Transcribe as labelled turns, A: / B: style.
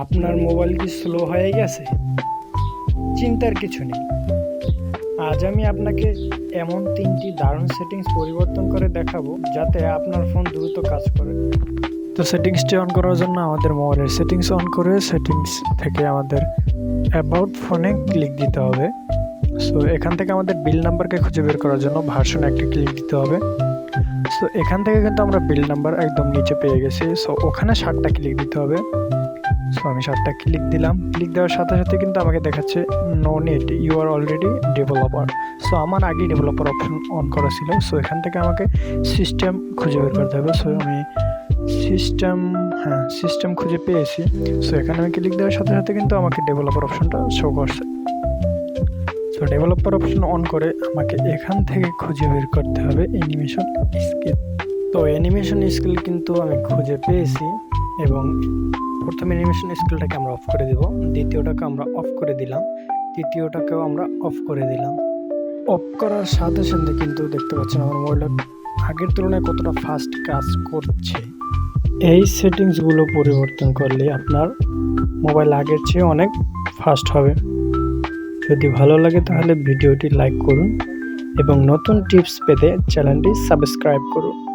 A: আপনার মোবাইল কি স্লো হয়ে গেছে? চিন্তার কিছু নেই। আজ আমি আপনাকে এমন তিনটি দারুণ সেটিংস পরিবর্তন করে দেখাবো যাতে আপনার ফোন দ্রুত কাজ করে। তো সেটিংসটি অন করার জন্য আমাদের মোবাইলের সেটিংস অন করে সেটিংস থেকে আমাদের অ্যাবাউট ফোনে ক্লিক দিতে হবে। সো এখান থেকে আমাদের বিল নাম্বারকে খুঁজে বের করার জন্য ভার্সন একটা ক্লিক দিতে হবে। সো এখান থেকে কিন্তু আমরা বিল নাম্বার একদম নিচে পেয়ে গেছি। সো ওখানে ষাটটা ক্লিক দিতে হবে। সো আমি ষাটটা ক্লিক দিলাম। ক্লিক দেওয়ার সাথে সাথে কিন্তু আমাকে দেখাচ্ছে no need you are already developer so আমার আগেই ডেভেলপার অপশন অন করা ছিল। সো এখান থেকে আমাকে সিস্টেম খুঁজে বের করতে হবে। সো আমি সিস্টেম হ্যাঁ সিস্টেম খুঁজে পেয়েছি। সো এখানে আমি ক্লিক দেওয়ার সাথে সাথে কিন্তু আমাকে ডেভেলপার অপশনটা শো করছে। সো ডেভেলপার অপশন অন করে আমাকে এখান থেকে খুঁজে বের করতে হবে। অ্যানিমেশন স্কিল তো অ্যানিমেশন স্কিল কিন্তু আমি খুঁজে পেয়েছি। এবং প্রথম অ্যানিমেশন স্কিলটাকে আমরা অফ করে দেব। দ্বিতীয়টাকে আমরা অফ করে দিলাম। তৃতীয়টাকেও আমরা অফ করে দিলাম। অফ করার সাথে সাথে কিন্তু দেখতে পাচ্ছেন আমার মোবাইলটা আগের তুলনায় কতটা ফাস্ট কাজ করছে। এই সেটিংসগুলো পরিবর্তন করলে আপনার মোবাইল আগের চেয়ে অনেক ফাস্ট হবে। যদি ভালো লাগে তাহলে ভিডিওটি লাইক করুন এবং নতুন টিপস পেতে চ্যানেলটি সাবস্ক্রাইব করুন।